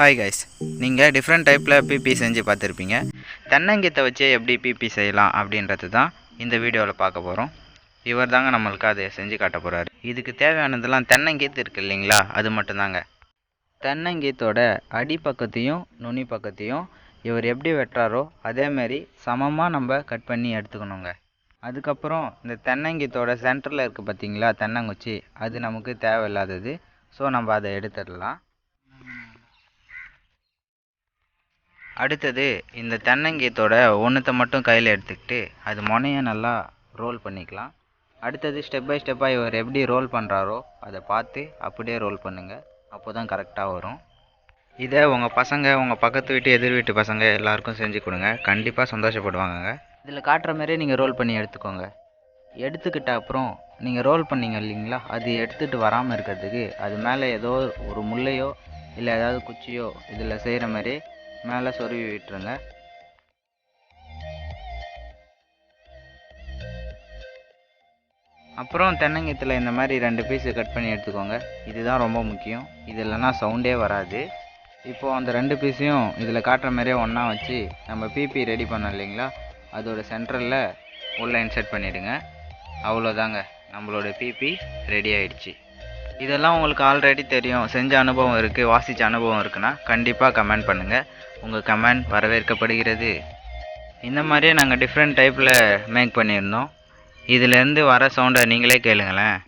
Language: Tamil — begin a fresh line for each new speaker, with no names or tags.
ஹாய் கைஸ் நீங்கள் டிஃப்ரெண்ட் டைப்பில் பிபி செஞ்சு பார்த்துருப்பீங்க. தென்னங்கீத்தை வச்சு எப்படி பிபி செய்யலாம் அப்படின்றது தான் இந்த வீடியோவில் பார்க்க போகிறோம் இவர் தாங்க நம்மளுக்கு அதை செஞ்சு காட்ட போகிறாரு இதுக்கு தேவையானதெல்லாம் தென்னங்கீத்து இருக்குது இல்லைங்களா? அது மட்டும்தாங்க தென்னங்கீத்தோட அடிப்பக்கத்தையும் நுனி பக்கத்தையும் இவர் எப்படி வெட்டுறாரோ அதேமாரி சமமாக நம்ம கட் பண்ணி எடுத்துக்கணுங்க. அதுக்கப்புறம் இந்த தென்னங்கீத்தோட சென்டரில் இருக்குது பார்த்தீங்களா? தென்னங்குச்சி. அது நமக்கு தேவையில்லாதது. ஸோ நம்ம அதை எடுத்துடலாம். அடுத்தது இந்த தென்னங்கீத்தோட ஒன்றுத்தை மட்டும் கையில் எடுத்துக்கிட்டு அது முனையை நல்லா ரோல் பண்ணிக்கலாம். அடுத்தது ஸ்டெப் பை ஸ்டெப்பாக இவர் எப்படி ரோல் பண்ணுறாரோ அதை பார்த்து அப்படியே ரோல் பண்ணுங்கள் அப்போ தான் கரெக்டாக வரும். இதை உங்கள் பசங்க உங்கள் பக்கத்து வீட்டு எதிர் வீட்டு பசங்க எல்லாருக்கும் செஞ்சு கொடுங்க. கண்டிப்பாக சந்தோஷப்படுவாங்க இதில் காட்டுற மாதிரியே நீங்கள் ரோல் பண்ணி எடுத்துக்கோங்க. எடுத்துக்கிட்ட அப்புறம் நீங்கள் ரோல் பண்ணீங்க இல்லைங்களா அது எடுத்துகிட்டு வராமல் இருக்கிறதுக்கு அது மேலே ஏதோ ஒரு முள்ளையோ இல்லை ஏதாவது குச்சியோ இதில் செய்கிற மாதிரி மேலே சொருவி விட்டுருங்க. அப்புறம் தென்னங்கத்தில் இந்த மாதிரி ரெண்டு பீஸு கட் பண்ணி எடுத்துக்கோங்க. இதுதான் ரொம்ப முக்கியம். இது இல்லைன்னா சவுண்டே வராது. இப்போது அந்த ரெண்டு பீஸையும் இதில் காட்டுற மாதிரியே ஒன்றா வச்சு நம்ம பிபி ரெடி பண்ணோம் இல்லைங்களா? அதோட சென்டரில் உள்ள இன்சர்ட் பண்ணிவிடுங்க அவ்வளோதாங்க. நம்மளோட பிபி ரெடி ஆயிடுச்சு. இதெல்லாம் உங்களுக்கு ஆல்ரெடி தெரியும். செஞ்ச அனுபவம் இருக்குது வாசித்த அனுபவம் இருக்குன்னா கண்டிப்பாக கமெண்ட் பண்ணுங்கள் உங்கள் கமெண்ட் வரவேற்கப்படுகிறது. இந்த மாதிரியே நாங்கள் டிஃப்ரெண்ட் டைப்பில் மேக் பண்ணியிருந்தோம். இதுலேருந்து வர சவுண்டை நீங்களே கேளுங்களேன்.